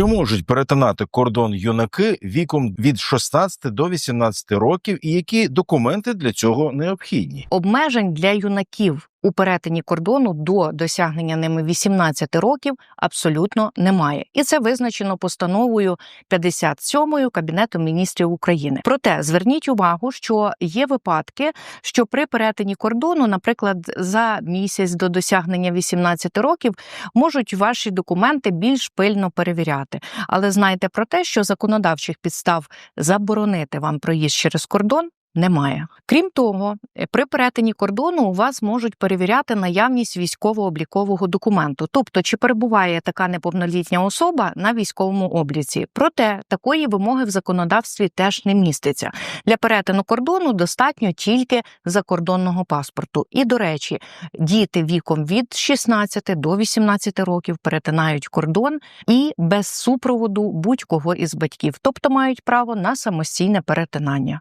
Чи можуть перетинати кордон юнаки віком від 16 до 18 років, і які документи для цього необхідні? Обмежень для юнаків у перетині кордону до досягнення ними 18 років абсолютно немає, і це визначено постановою 57 Кабінету міністрів України. Проте зверніть увагу, що є випадки, що при перетині кордону, наприклад, за місяць до досягнення 18 років, можуть ваші документи більш пильно перевіряти. Але знайте про те, що законодавчих підстав заборонити вам проїзд через кордон. Немає. Крім того, е, при перетині кордону у вас можуть перевіряти наявність військово-облікового документу, тобто чи перебуває така неповнолітня особа на військовому обліці. Проте такої вимоги в законодавстві теж не міститься. Для перетину кордону достатньо тільки закордонного паспорту. І, до речі, діти віком від 16 до 18 років перетинають кордон і без супроводу будь-кого із батьків, тобто мають право на самостійне перетинання.